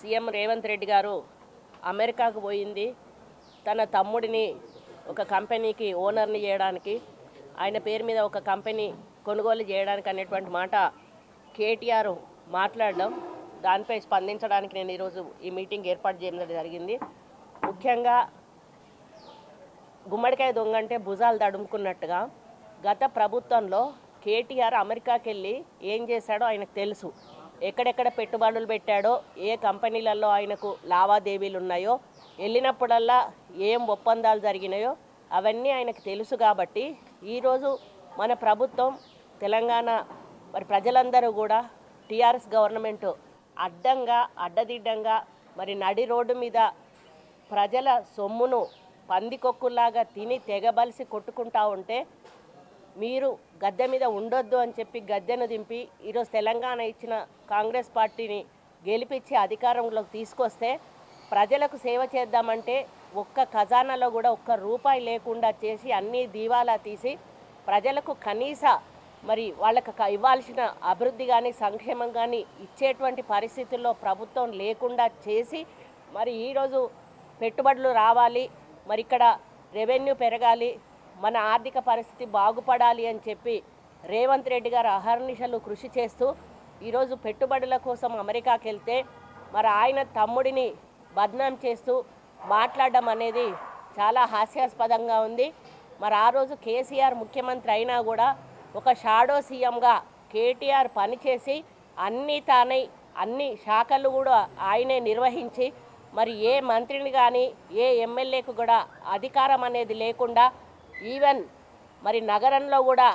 CM Revanth Reddy గారు అమెరికాకు పోయింది. తన తమ్ముడిని ఒక కంపెనీకి ఓనర్ని చేయడానికి ఆయన పేరు మీద ఒక కంపెనీ కొనుగోలు చేయడానికి అనేటువంటి మాట కేటీఆర్ మాట్లాడడం దానిపై స్పందించడానికి నేను ఈరోజు ఈ మీటింగ్ ఏర్పాటు చేయడం జరిగింది. ముఖ్యంగా గుమ్మడికాయ దొంగ అంటే భుజాలు తడుముకున్నట్టుగా గత ప్రభుత్వంలో కేటీఆర్ అమెరికాకి వెళ్ళి ఏం చేశాడో ఆయనకు తెలుసు. ఎక్కడెక్కడ పెట్టుబడులు పెట్టాడో ఏ కంపెనీలలో ఆయనకు లావాదేవీలు ఉన్నాయో వెళ్ళినప్పుడల్లా ఏం ఒప్పందాలు జరిగినాయో అవన్నీ ఆయనకు తెలుసు కాబట్టి ఈరోజు మన ప్రభుత్వం తెలంగాణ మరి ప్రజలందరూ కూడా టీఆర్ఎస్ గవర్నమెంట్ అడ్డంగా అడ్డదిడ్డంగా మరి నడి రోడ్డు మీద ప్రజల సొమ్మును పందికొక్కులాగా తిని తెగబలిసి కొట్టుకుంటా ఉంటే మీరు గద్దె మీద ఉండొద్దు అని చెప్పి గద్దెను దింపి ఈరోజు తెలంగాణ ఇచ్చిన కాంగ్రెస్ పార్టీని గెలిపించి అధికారంలోకి తీసుకొస్తే ప్రజలకు సేవ చేద్దామంటే ఒక్క ఖజానాలో కూడా ఒక్క రూపాయి లేకుండా చేసి అన్నీ దీవాలా తీసి ప్రజలకు కనీస మరి వాళ్ళకు ఇవ్వాల్సిన అభివృద్ధి కానీ సంక్షేమం కానీ ఇచ్చేటువంటి పరిస్థితుల్లో ప్రభుత్వం లేకుండా చేసి మరి ఈరోజు పెట్టుబడులు రావాలి మరి ఇక్కడ రెవెన్యూ పెరగాలి మన ఆర్థిక పరిస్థితి బాగుపడాలి అని చెప్పి రేవంత్ రెడ్డి గారు అహర్నిశలు కృషి చేస్తూ ఈరోజు పెట్టుబడుల కోసం అమెరికాకి వెళ్తే మరి ఆయన తమ్ముడిని బద్నాం చేస్తూ మాట్లాడడం అనేది చాలా హాస్యాస్పదంగా ఉంది. మరి ఆ రోజు కేసీఆర్ ముఖ్యమంత్రి అయినా కూడా ఒక షాడో సీఎంగా కేటీఆర్ పనిచేసి అన్నీ తానై అన్ని శాఖలు కూడా ఆయనే నిర్వహించి మరి ఏ మంత్రిని కానీ ఏ ఎమ్మెల్యేకు కూడా అధికారం అనేది లేకుండా ఈవెన్ మరి నగరంలో కూడా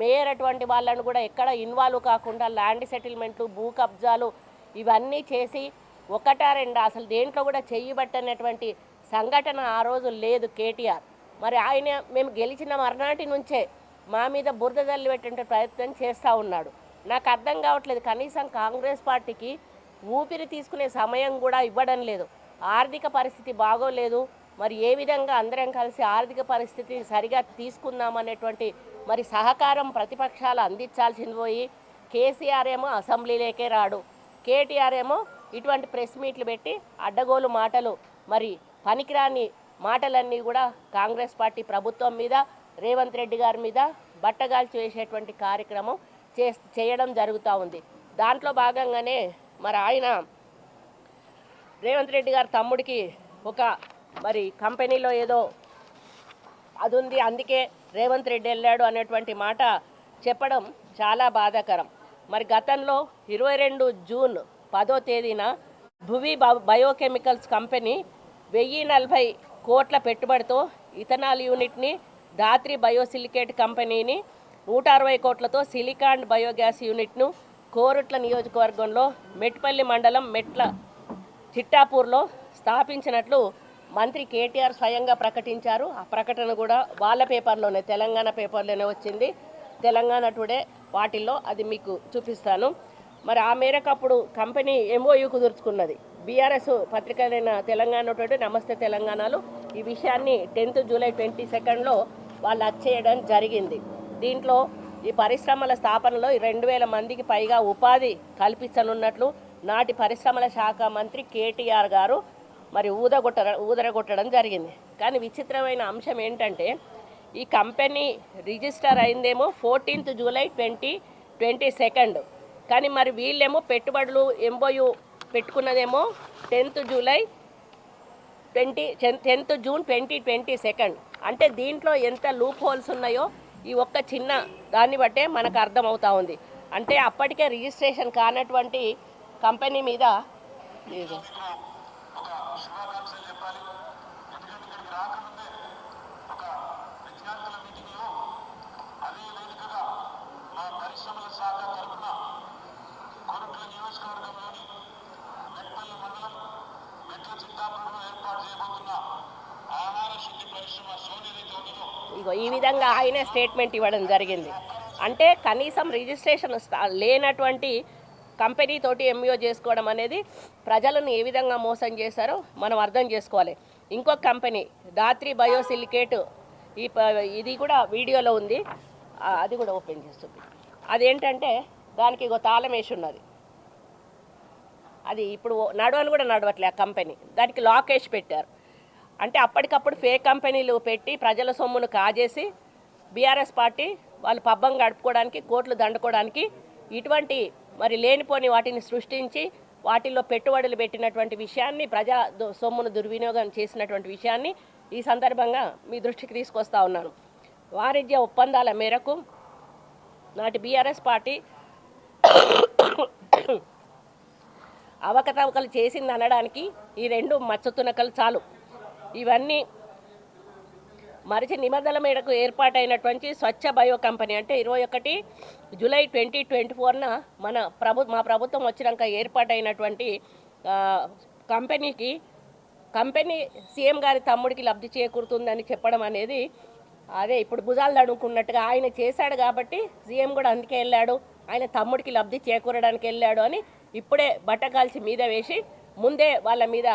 మేయర్ అటువంటి వాళ్ళను కూడా ఎక్కడ ఇన్వాల్వ్ కాకుండా ల్యాండ్ సెటిల్మెంట్లు భూ కబ్జాలు ఇవన్నీ చేసి ఒకటా రెండా అసలు దేంట్లో కూడా చెయ్యబట్టనటువంటి సంఘటన ఆ రోజు లేదు కేటీఆర్. మరి ఆయన మేము గెలిచిన మర్నాటి నుంచే మా మీద బురద జల్లి పెట్టే ప్రయత్నం చేస్తూ ఉన్నాడు. నాకు అర్థం కావట్లేదు కనీసం కాంగ్రెస్ పార్టీకి ఊపిరి తీసుకునే సమయం కూడా ఇవ్వడం లేదు. ఆర్థిక పరిస్థితి బాగోలేదు మరి ఏ విధంగా అందరం కలిసి ఆర్థిక పరిస్థితిని సరిగా తీసుకుందామనేటువంటి మరి సహకారం ప్రతిపక్షాలు అందించాల్సింది పోయి కేసీఆర్ ఏమో అసెంబ్లీలోకే రాడు. కేటీఆర్ ఏమో ఇటువంటి ప్రెస్ మీట్లు పెట్టి అడ్డగోలు మాటలు మరి పనికిరాని మాటలన్నీ కూడా కాంగ్రెస్ పార్టీ ప్రభుత్వం మీద రేవంత్ రెడ్డి గారి మీద బట్టగాల్చి వేసేటువంటి కార్యక్రమం చే చేయడం జరుగుతూ ఉంది. దాంట్లో భాగంగానే మరి ఆయన రేవంత్ రెడ్డి గారి తమ్ముడికి ఒక మరి కంపెనీలో ఏదో అది ఉంది అందుకే రేవంత్ రెడ్డి వెళ్ళాడు అనేటువంటి మాట చెప్పడం చాలా బాధాకరం. మరి గతంలో ఇరవై రెండు జూన్ పదో తేదీన భువి బ- బయోకెమికల్స్ కంపెనీ వెయ్యి నలభై కోట్ల పెట్టుబడితో ఇథనాల్ యూనిట్ని ధాత్రి బయోసిలికేట్ కంపెనీని నూట అరవై కోట్లతో సిలికాన్ బయోగ్యాస్ యూనిట్ను కోరుట్ల నియోజకవర్గంలో మెట్పల్లి మండలం మెట్ల చిట్టాపూర్లో స్థాపించినట్లు మంత్రి కేటీఆర్ స్వయంగా ప్రకటించారు. ఆ ప్రకటన కూడా వాళ్ళ పేపర్లోనే తెలంగాణ పేపర్లోనే వచ్చింది. తెలంగాణ టుడే వాటిల్లో అది మీకు చూపిస్తాను. మరి ఆ మేరకు అప్పుడు కంపెనీ ఎంఓయూ కుదుర్చుకున్నది. బీఆర్ఎస్ పత్రికలైన తెలంగాణ టుడే నమస్తే తెలంగాణలో. ఈ విషయాన్ని టెన్త్ జూలై ట్వంటీ సెకండ్లో వాళ్ళు అచ్చేయడం జరిగింది. దీంట్లో ఈ పరిశ్రమల స్థాపనలో రెండు వేల మందికి పైగా ఉపాధి కల్పించనున్నట్లు నాటి పరిశ్రమల శాఖ మంత్రి కేటీఆర్ గారు మరి ఊదగొట్ట ఊదరగొట్టడం జరిగింది. కానీ విచిత్రమైన అంశం ఏంటంటే ఈ company register అయిందేమో fourteenth July twenty twenty second. కానీ మరి వీళ్ళేమో పెట్టుబడులు MOU పెట్టుకున్నదేమో tenth July twenty tenth June twenty twenty second. అంటే దీంట్లో ఎంత లూప్ హోల్స్ ఉన్నాయో ఈ ఒక్క చిన్న దాన్ని బట్టే మనకు అర్థమవుతా ఉంది. అంటే అప్పటికే రిజిస్ట్రేషన్ కానటువంటి కంపెనీ మీద రాకముందే ఒక విద్యార్థుల మీటింగ్లో అదే వేదికగా మా పరిశ్రమల శాఖ తరఫున కొరుట్ల నియోజకవర్గంలోని మెట్పల్లి మండలం మెట్ల చిత్తాపురంలో ఏర్పాటు చేయబోతున్న ఆహార శుద్ధి పరిశ్రమ సోనిది ఇగో ఈ విధంగా ఆయనే స్టేట్మెంట్ ఇవ్వడం జరిగింది. అంటే కనీసం రిజిస్ట్రేషన్ లేనటువంటి కంపెనీ తోటి ఎంఈఓ చేసుకోవడం అనేది ప్రజలను ఏ విధంగా మోసం చేశారో మనం అర్థం చేసుకోవాలి. ఇంకొక కంపెనీ దాత్రి బయోసిలికేట్ ఈ ఇది కూడా వీడియోలో ఉంది. అది కూడా ఓపెన్ చేస్తుంది. అదేంటంటే దానికి ఒక తాళం వేసి ఉన్నది. అది ఇప్పుడు నడవని కూడా నడవట్లే ఆ కంపెనీ. దానికి లాక్ వేసి పెట్టారు. అంటే అప్పటికప్పుడు ఫేక్ కంపెనీలు పెట్టి ప్రజల సొమ్మును కాజేసి బీఆర్ఎస్ పార్టీ వాళ్ళు పబ్బం గడుపుకోవడానికి కోట్లు దండుకోవడానికి ఇటువంటి మరి లేనిపోని వాటిని సృష్టించి వాటిల్లో పెట్టుబడులు పెట్టినటువంటి విషయాన్ని ప్రజా దు- సొమ్మును దుర్వినియోగం చేసినటువంటి విషయాన్ని ఈ సందర్భంగా మీ దృష్టికి తీసుకొస్తా ఉన్నాను. వాణిజ్య ఒప్పందాల మేరకు నాటి బీఆర్ఎస్ పార్టీ అవకతవకలు చేసింది అనడానికి ఈ రెండు మచ్చతునకలు చాలు. ఇవన్నీ మరిచి నిబంధనల మేరకు ఏర్పాటైనటువంటి స్వచ్ఛ బయో కంపెనీ అంటే ఇరవై ఒకటి జూలై ట్వంటీ ట్వంటీ ఫోర్న మన ప్రభు మా ప్రభుత్వం వచ్చినాక ఏర్పాటైనటువంటి కంపెనీకి కంపెనీ సీఎం గారి తమ్ముడికి లబ్ధి చేకూరుతుందని చెప్పడం అనేది అదే ఇప్పుడు భుజాలు తడుముకున్నట్టుగా ఆయన చేశాడు కాబట్టి సీఎం కూడా అందుకే వెళ్ళాడు ఆయన తమ్ముడికి లబ్ధి చేకూరడానికి వెళ్ళాడు అని ఇప్పుడే బట్ట కాల్చి మీద వేసి ముందే వాళ్ళ మీద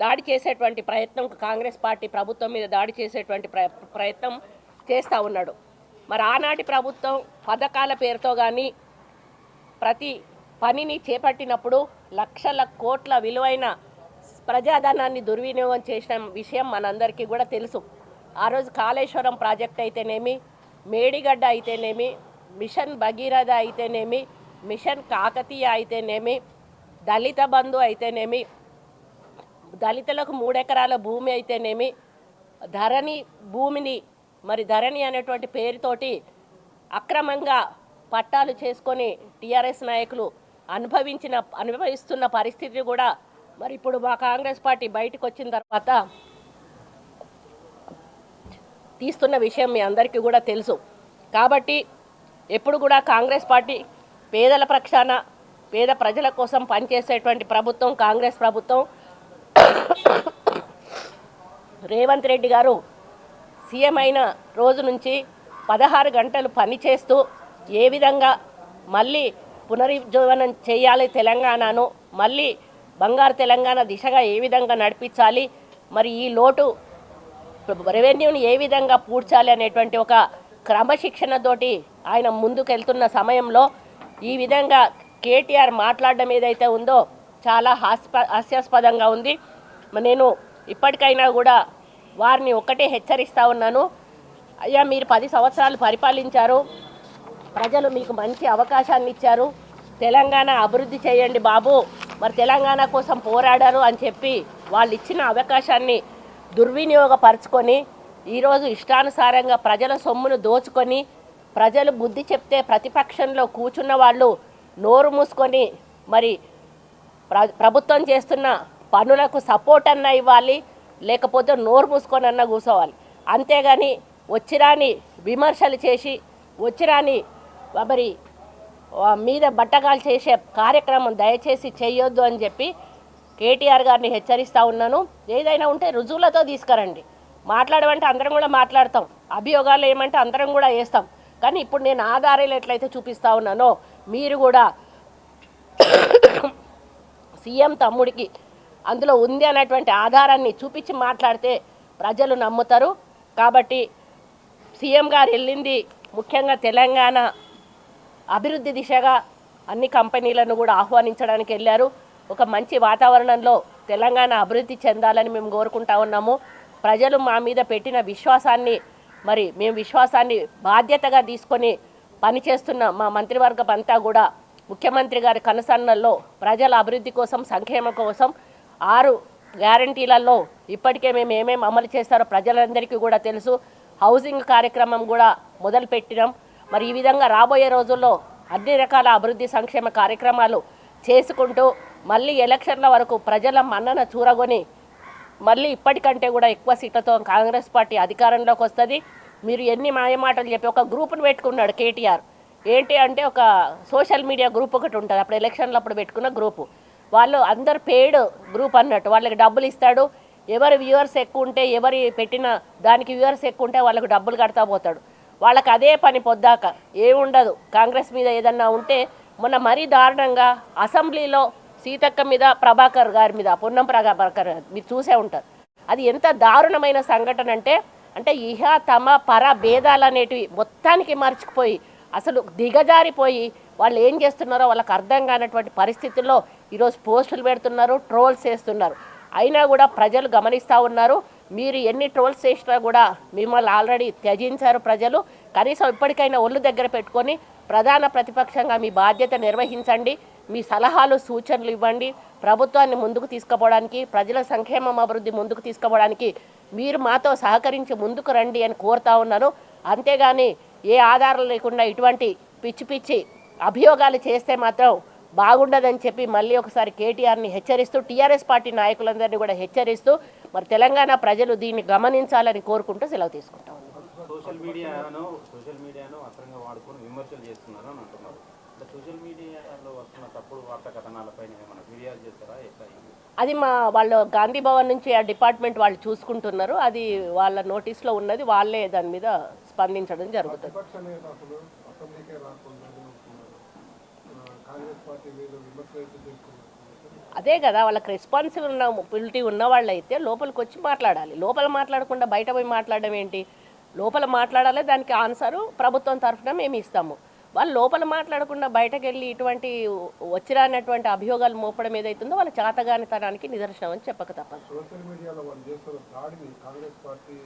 దాడి చేసేటువంటి ప్రయత్నం కాంగ్రెస్ పార్టీ ప్రభుత్వం మీద దాడి చేసేటువంటి ప్రయత్నం చేస్తూ ఉన్నాడు. మరి ఆనాటి ప్రభుత్వం పథకాల పేరుతో కానీ ప్రతి పనిని చేపట్టినప్పుడు లక్షల కోట్ల విలువైన ప్రజాధనాన్ని దుర్వినియోగం చేసిన విషయం మనందరికీ కూడా తెలుసు. ఆ రోజు కాళేశ్వరం ప్రాజెక్ట్ అయితేనేమి మేడిగడ్డ అయితేనేమి మిషన్ భగీరథ అయితేనేమి మిషన్ కాకతీయ అయితేనేమి దళిత బంధు అయితేనేమి దళితులకు మూడెకరాల భూమి అయితేనేమి ధరణి భూమిని మరి ధరణి అనేటువంటి పేరుతోటి అక్రమంగా పట్టాలు చేసుకొని టీఆర్ఎస్ నాయకులు అనుభవించిన అనుభవిస్తున్న పరిస్థితి కూడా మరి ఇప్పుడు మా కాంగ్రెస్ పార్టీ బయటకు వచ్చిన తర్వాత తీస్తున్న విషయం మీ అందరికీ కూడా తెలుసు. కాబట్టి ఎప్పుడు కూడా కాంగ్రెస్ పార్టీ పేదల ప్రక్షాన పేద ప్రజల కోసం పనిచేసేటువంటి ప్రభుత్వం కాంగ్రెస్ ప్రభుత్వం. రేవంత్ రెడ్డి గారు సీఎం అయిన రోజు నుంచి పదహారు గంటలు పనిచేస్తూ ఏ విధంగా మళ్ళీ పునరుజ్జీవనం చేయాలి తెలంగాణను మళ్ళీ బంగారు తెలంగాణ దిశగా ఏ విధంగా నడిపించాలి మరి ఈ లోటు రెవెన్యూని ఏ విధంగా పూడ్చాలి అనేటువంటి ఒక క్రమశిక్షణతోటి ఆయన ముందుకెళ్తున్న సమయంలో ఈ విధంగా కేటీఆర్ మాట్లాడడం ఏదైతే ఉందో చాలా హాస్ప హాస్యాస్పదంగా ఉంది. నేను ఇప్పటికైనా కూడా వారిని ఒక్కటే హెచ్చరిస్తూ ఉన్నాను. అయ్యా మీరు పది సంవత్సరాలు పరిపాలించారు. ప్రజలు మీకు మంచి అవకాశాన్ని ఇచ్చారు. తెలంగాణ అభివృద్ధి చేయండి బాబు. మరి తెలంగాణ కోసం పోరాడారు అని చెప్పి వాళ్ళు ఇచ్చిన అవకాశాన్ని దుర్వినియోగపరుచుకొని ఈరోజు ఇష్టానుసారంగా ప్రజల సొమ్మును దోచుకొని ప్రజలు బుద్ధి చెప్తే ప్రతిపక్షంలో కూర్చున్న వాళ్ళు నోరు మూసుకొని మరి ప్ర ప్రభుత్వం చేస్తున్న పనులకు సపోర్ట్ అన్న ఇవ్వాలి లేకపోతే నోరు మూసుకొని అన్న కూర్చోవాలి. అంతేగాని వచ్చిరాని విమర్శలు చేసి వచ్చిరాని మరి మీద బట్టగాలు చేసే కార్యక్రమం దయచేసి చేయొద్దు అని చెప్పి కేటీఆర్ గారిని హెచ్చరిస్తూ ఉన్నాను. ఏదైనా ఉంటే రుజువులతో తీసుకురండి. మాట్లాడమంటే అందరం కూడా మాట్లాడతాం. అభియోగాలు ఏమంటే అందరం కూడా వేస్తాం కానీ ఇప్పుడు నేను ఆధారాలు ఎట్లయితే చూపిస్తా ఉన్నానో మీరు కూడా సీఎం తమ్ముడికి అందులో ఉంది అనేటువంటి ఆధారాన్ని చూపించి మాట్లాడితే ప్రజలు నమ్ముతారు. కాబట్టి సీఎం గారు వెళ్ళింది ముఖ్యంగా తెలంగాణ అభివృద్ధి దిశగా అన్ని కంపెనీలను కూడా ఆహ్వానించడానికి వెళ్ళారు. ఒక మంచి వాతావరణంలో తెలంగాణ అభివృద్ధి చెందాలని మేము కోరుకుంటా ఉన్నాము. ప్రజలు మా మీద పెట్టిన విశ్వాసాన్ని మరి మేము విశ్వాసాన్ని బాధ్యతగా తీసుకొని పనిచేస్తున్న మా మంత్రివర్గం అంతా కూడా ముఖ్యమంత్రి గారి కనసన్నల్లో ప్రజల అభివృద్ధి కోసం సంక్షేమం కోసం ఆరు గ్యారంటీలలో ఇప్పటికే మేము ఏమేమి అమలు చేస్తారో ప్రజలందరికీ కూడా తెలుసు. హౌసింగ్ కార్యక్రమం కూడా మొదలుపెట్టినాం. మరి ఈ విధంగా రాబోయే రోజుల్లో అన్ని రకాల అభివృద్ధి సంక్షేమ కార్యక్రమాలు చేసుకుంటూ మళ్ళీ ఎలక్షన్ల వరకు ప్రజల మన్నన చూరగొని మళ్ళీ ఇప్పటికంటే కూడా ఎక్కువ సీట్లతో కాంగ్రెస్ పార్టీ అధికారంలోకి వస్తుంది. మీరు ఎన్ని మాయమాటలు చెప్పి ఒక గ్రూప్ను పెట్టుకున్నాడు కేటీఆర్. ఏంటి అంటే ఒక సోషల్ మీడియా గ్రూప్ ఒకటి ఉంటుంది. అప్పుడు ఎలక్షన్లు అప్పుడు పెట్టుకున్న గ్రూపు. వాళ్ళు అందరు పేడ్ గ్రూప్ అన్నట్టు. వాళ్ళకి డబ్బులు ఇస్తాడు. ఎవరి వ్యూవర్స్ ఎక్కువ ఉంటే ఎవరి పెట్టిన దానికి వ్యూవర్స్ ఎక్కువ ఉంటే వాళ్ళకు డబ్బులు కడతా పోతాడు. వాళ్ళకి అదే పని పొద్దాక. ఏముండదు. కాంగ్రెస్ మీద ఏదన్నా ఉంటే మొన్న మరీ దారుణంగా అసెంబ్లీలో సీతక్క మీద ప్రభాకర్ గారి మీద పొన్నం ప్రభాకర్ మీరు చూసే ఉంటారు. అది ఎంత దారుణమైన సంఘటన అంటే అంటే ఇహ తమ పర భేదాలు అనేటివి మొత్తానికి మర్చిపోయి అసలు దిగజారిపోయి వాళ్ళు ఏం చేస్తున్నారో వాళ్ళకి అర్థం కానటువంటి పరిస్థితుల్లో ఈరోజు పోస్టులు పెడుతున్నారు ట్రోల్స్ చేస్తున్నారు. అయినా కూడా ప్రజలు గమనిస్తూ ఉన్నారు. మీరు ఎన్ని ట్రోల్స్ చేసినా కూడా మిమ్మల్ని ఆల్రెడీ త్యజించారు ప్రజలు. కనీసం ఇప్పటికైనా ఒళ్ళు దగ్గర పెట్టుకొని ప్రధాన ప్రతిపక్షంగా మీ బాధ్యత నిర్వహించండి. మీ సలహాలు సూచనలు ఇవ్వండి. ప్రభుత్వాన్ని ముందుకు తీసుకుపోవడానికి ప్రజల సంక్షేమం అభివృద్ధి ముందుకు తీసుకుపోవడానికి మీరు మాతో సహకరించి ముందుకు రండి అని కోరుతా ఉన్నాను. అంతేగాని ఏ ఆధారం లేకుండా ఇటువంటి పిచ్చి పిచ్చి అభియోగాలు చేస్తే మాత్రం బాగుండదని చెప్పి మళ్ళీ ఒకసారి కేటీఆర్ని హెచ్చరిస్తూ టీఆర్ఎస్ పార్టీ నాయకులందరినీ కూడా హెచ్చరిస్తూ మరి తెలంగాణ ప్రజలు దీన్ని గమనించాలని కోరుకుంటూ సెలవు తీసుకుంటాం. సోషల్ మీడియాను సోషల్ మీడియాను వాడుకొని విమర్శలు చేస్తున్నారు అని అంటున్నారు. అంటే సోషల్ మీడియాలో వస్తున్న తప్పుడు వార్తా కథనాలపైన ఏమైనా ఫిర్యాదు చేస్తారా? ఎట్లా? అది మా వాళ్ళు గాంధీ భవన్ నుంచి ఆ డిపార్ట్మెంట్ వాళ్ళు చూసుకుంటున్నారు. అది వాళ్ళ నోటీస్లో ఉన్నది. వాళ్ళే దాని మీద స్పందించడం జరుగుతుంది విపక్ష నేత అసలు అసెంబ్లీకే రాకుండా ఉంటున్నారు ఆ, కాంగ్రెస్ పార్టీ మీద విమర్శలు అయితే చేస్తున్నారు అదే కదా వాళ్ళకి రెస్పాన్సిబుల్ ఉన్న మొబిలిటీ ఉన్న వాళ్ళైతే లోపలికి వచ్చి మాట్లాడాలి. లోపల మాట్లాడకుండా బయట పోయి మాట్లాడడం ఏంటి? లోపల మాట్లాడాలి దానికి ఆన్సరు ప్రభుత్వం తరఫున మేము ఇస్తాము. వాళ్ళు లోపల మాట్లాడకుండా బయటకు వెళ్ళి ఇటువంటి వచ్చిరానటువంటి అభియోగాలు మోపడం ఏదైతుందో వాళ్ళ చాతగానితనానికి నిదర్శనం అని చెప్పక తప్పదు. సోషల్ మీడియాలో వాళ్ళు చేస్తున్న దాడిని కాంగ్రెస్ పార్టీ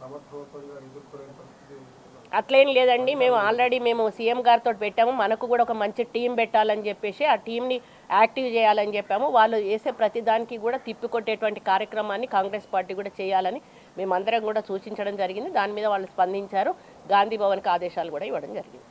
సమర్థవంతంగా ఎదుర్కొనే పరిస్థితి ఉంది. అట్లేం లేదండి. మేము ఆల్రెడీ మేము సీఎం గారితో పెట్టాము. మనకు కూడా ఒక మంచి టీం పెట్టాలని చెప్పేసి ఆ టీంని యాక్టివ్ చేయాలని చెప్పాము. వాళ్ళు చేసే ప్రతిదానికి కూడా తిప్పికొట్టేటువంటి కార్యక్రమాన్ని కాంగ్రెస్ పార్టీ కూడా చేయాలని మేమందరం కూడా సూచించడం జరిగింది. దాని మీద వాళ్ళు స్పందించారు. గాంధీ భవన్కి ఆదేశాలు కూడా ఇవ్వడం జరిగింది.